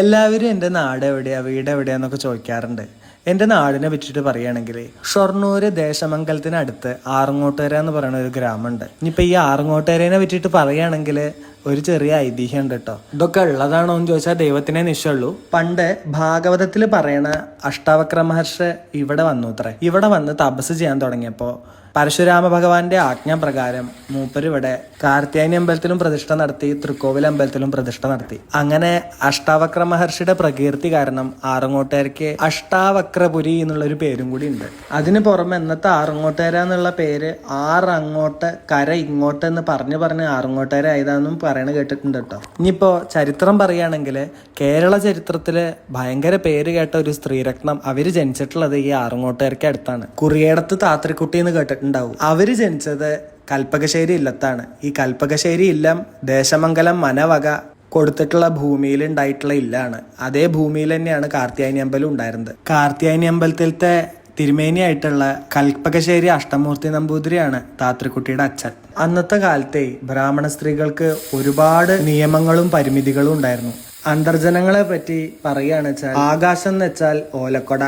എല്ലാവരും എന്റെ നാട് എവിടെയാണ് വീട് എവിടെയാന്നൊക്കെ ചോദിക്കാറുണ്ട്. എന്റെ നാടിനെ പറ്റിയിട്ട് പറയുകയാണെങ്കിൽ ഷൊർണൂർ ദേശമംഗലത്തിനടുത്ത് ആറങ്ങോട്ടുകര എന്ന് പറയുന്ന ഒരു ഗ്രാമമുണ്ട്. ഇനിയിപ്പോൾ ഈ ആറങ്ങോട്ടുകരനെ പറ്റിയിട്ട് പറയുകയാണെങ്കിൽ ഒരു ചെറിയ ഐതിഹ്യം ഉണ്ട് കേട്ടോ. ഇതൊക്കെ ഉള്ളതാണോ എന്ന് ചോദിച്ചാൽ ദൈവത്തിനെ നിശ്ചയുള്ളൂ പണ്ട് ഭാഗവതത്തിൽ പറയണ അഷ്ടാവക്ര മഹർഷി ഇവിടെ വന്നു അത്രേ. ഇവിടെ വന്ന് തപസ് ചെയ്യാൻ തുടങ്ങിയപ്പോൾ പരശുരാമ ഭഗവാന്റെ ആജ്ഞാപ്രകാരം മൂപ്പര് ഇവിടെ കാർത്തിയാനി അമ്പലത്തിലും പ്രതിഷ്ഠ നടത്തി തൃക്കോവിൽ അമ്പലത്തിലും പ്രതിഷ്ഠ നടത്തി. അങ്ങനെ അഷ്ടാവക്ര മഹർഷിയുടെ പ്രകീർത്തി കാരണം ആറങ്ങോട്ടുകാർക്ക് അഷ്ടാവക്രപുരി എന്നുള്ള ഒരു പേരും കൂടി ഉണ്ട്. അതിന് പുറമെ ഇന്നത്തെ ആറങ്ങോട്ടുകര എന്നുള്ള പേര് ആറങ്ങോട്ട് കര ഇങ്ങോട്ട് എന്ന് പറഞ്ഞു പറഞ്ഞ് ആറങ്ങോട്ടുകര ആയതാണെന്നും പറയണ കേട്ടിട്ടുണ്ട് കേട്ടോ. ഇനിയിപ്പോ ചരിത്രം പറയുകയാണെങ്കിൽ കേരള ചരിത്രത്തിൽ ഭയങ്കര പേര് കേട്ട ഒരു സ്ത്രീരത്നം അവർ ജനിച്ചിട്ടുള്ളത് ഈ ആറങ്ങോട്ടുകാർക്ക് അടുത്താണ്. കുറിയേടത്ത് താത്രിക്കുട്ടി എന്ന് കേട്ടിട്ടുണ്ടാവും. അവർ ജനിച്ചത് കൽപ്പകശ്ശേരി ഇല്ലത്താണ്. ഈ കൽപ്പകശ്ശേരി ഇല്ലം ദേശമംഗലം മനവക കൊടുത്തിട്ടുള്ള ഭൂമിയിൽ ഉണ്ടായിട്ടുള്ള ഇല്ലാണ്. അതേ ഭൂമിയിൽ തന്നെയാണ് കാർത്തിയായനി അമ്പലം ഉണ്ടായിരുന്നത്. കാർത്തിയായനി അമ്പലത്തിലത്തെ തിരുമേനിയായിട്ടുള്ള കൽപ്പകശ്ശേരി അഷ്ടമൂർത്തി നമ്പൂതിരിയാണ് താത്രിക്കുട്ടിയുടെ അച്ഛൻ. അന്നത്തെ കാലത്തെ ബ്രാഹ്മണ സ്ത്രീകൾക്ക് ഒരുപാട് നിയമങ്ങളും പരിമിതികളും ഉണ്ടായിരുന്നു. അന്തർജനങ്ങളെ പറ്റി പറയുകയാണ് വെച്ചാൽ ആകാശം എന്ന് വെച്ചാൽ ഓലക്കൊട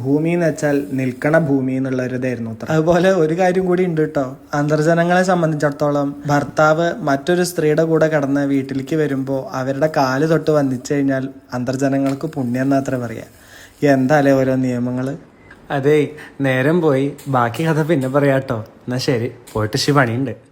ഭൂമി എന്ന് വെച്ചാൽ നിൽക്കണ ഭൂമി എന്നുള്ള ഒരു അതുപോലെ ഒരു കാര്യം കൂടി ഉണ്ട് കേട്ടോ അന്തർജനങ്ങളെ സംബന്ധിച്ചിടത്തോളം ഭർത്താവ് മറ്റൊരു സ്ത്രീയുടെ കൂടെ കടന്ന് വീട്ടിലേക്ക് വരുമ്പോൾ അവരുടെ കാൽ തൊട്ട് വന്നിച്ചു കഴിഞ്ഞാൽ അന്തർജനങ്ങൾക്ക് പുണ്യം എന്നത്ര എന്താ അല്ലേ ഓരോ നിയമങ്ങൾ? അതെ നേരം പോയി. ബാക്കി കഥ പിന്നെ പറയാട്ടോ. എന്നാ ശരി പോയിട്ട് ശി പണിയുണ്ട്